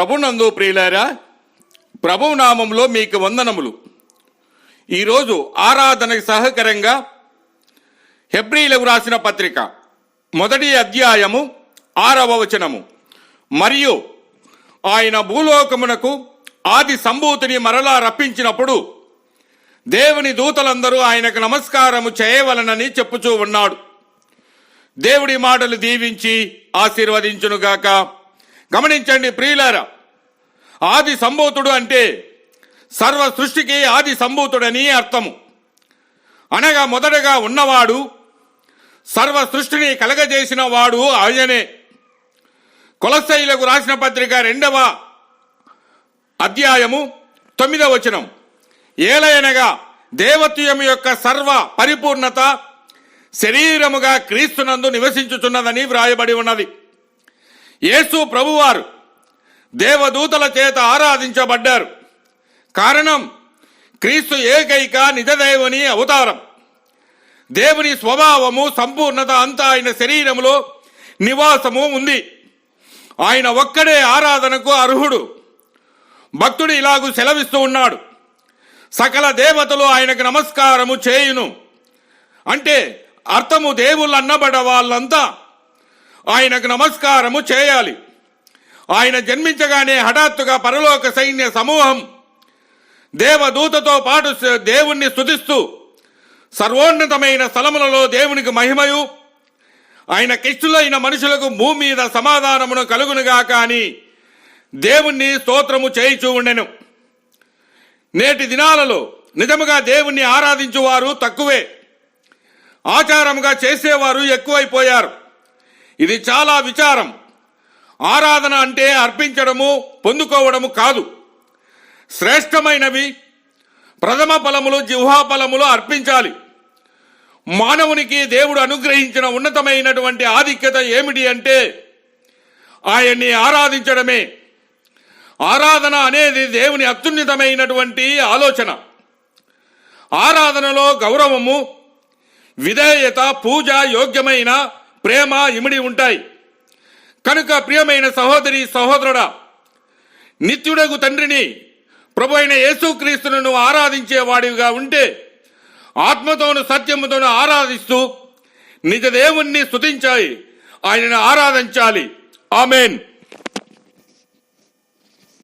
ప్రభునందు ప్రియులారా ప్రభు నామంలో మీకు వందనములు. ఈరోజు ఆరాధనకు సహకరంగా హెబ్రిలకు రాసిన పత్రిక మొదటి అధ్యాయము ఆరవ వచనము. మరియు ఆయన భూలోకమునకు ఆది సంభూతిని మరలా రప్పించినప్పుడు దేవుని దూతలందరూ ఆయనకు నమస్కారము చేయవలనని చెప్పుచూ ఉన్నాడు. దేవుడి మాటలు దీవించి ఆశీర్వదించునుగాక. గమనించండి ప్రియులారా ఆది సంభూతుడు అంటే సర్వ సృష్టికి ఆది సంభూతుడని అర్థము. అనగా మొదటగా ఉన్నవాడు సర్వ సృష్టిని కలగజేసిన వాడు ఆయనే. కొలసైలకు రాసిన పత్రిక రెండవ అధ్యాయము తొమ్మిదవ వచనం. ఏలయనగా దేవత్వం యొక్క సర్వ పరిపూర్ణత శరీరముగా క్రీస్తునందు నివసించుచున్నదని వ్రాయబడి ఉన్నది. యేసు ప్రభువారు దేవదూతల చేత ఆరాధించబడ్డారు. కారణం క్రీస్తు ఏకైక నిజదేవుని అవతారం. దేవుని స్వభావము సంపూర్ణత అంతా ఆయన శరీరములో నివాసము ఉంది. ఆయన ఒక్కడే ఆరాధనకు అర్హుడు. భక్తుడు ఇలాగూ సెలవిస్తూ ఉన్నాడు. సకల దేవతలు ఆయనకు నమస్కారము చేయును. అంటే అర్థము దేవుళ్ళు అన్నబడ వాళ్ళంతా ఆయనకు నమస్కారము చేయాలి. ఆయన జన్మించగానే హఠాత్తుగా పరలోక సైన్య సమూహం దేవదూతతో పాటు దేవుణ్ణి స్థుతిస్తూ సర్వోన్నతమైన స్థలములలో దేవునికి మహిమయు. ఆయన కిష్టులైన మనుషులకు భూమి మీద సమాధానమును కలుగునుగా కాని దేవుణ్ణి స్తోత్రము చేయిచూ ఉండెను. నేటి దినాలలో నిజముగా దేవుణ్ణి ఆరాధించువారు తక్కువే. ఆచారముగా చేసేవారు ఎక్కువైపోయారు. ఇది చాలా విచారం. ఆరాధన అంటే అర్పించడము పొందుకోవడము కాదు. శ్రేష్టమైనవి ప్రథమ ఫలములు జిహ్వా ఫలములు అర్పించాలి. మానవునికి దేవుడు అనుగ్రహించిన ఉన్నతమైనటువంటి ఆధిక్యత ఏమిటి అంటే ఆయన్ని ఆరాధించడమే. ఆరాధన అనేది దేవుని అత్యున్నతమైనటువంటి ఆలోచన. ఆరాధనలో గౌరవము విధేయత పూజ యోగ్యమైన ప్రేమ ఇమిడి ఉంటాయి. కనుక ప్రియమైన సహోదరి సహోదరుడా నిత్యుడగు తండ్రిని ప్రభు అయిన యేసుక్రీస్తును నువ్వు ఆరాధించేవాడివిగా ఉంటే ఆత్మతోను సత్యముతోను ఆరాధిస్తూ నిజ దేవుణ్ణి స్థుతించాయి ఆయనను ఆరాధించాలి. ఆమెన్.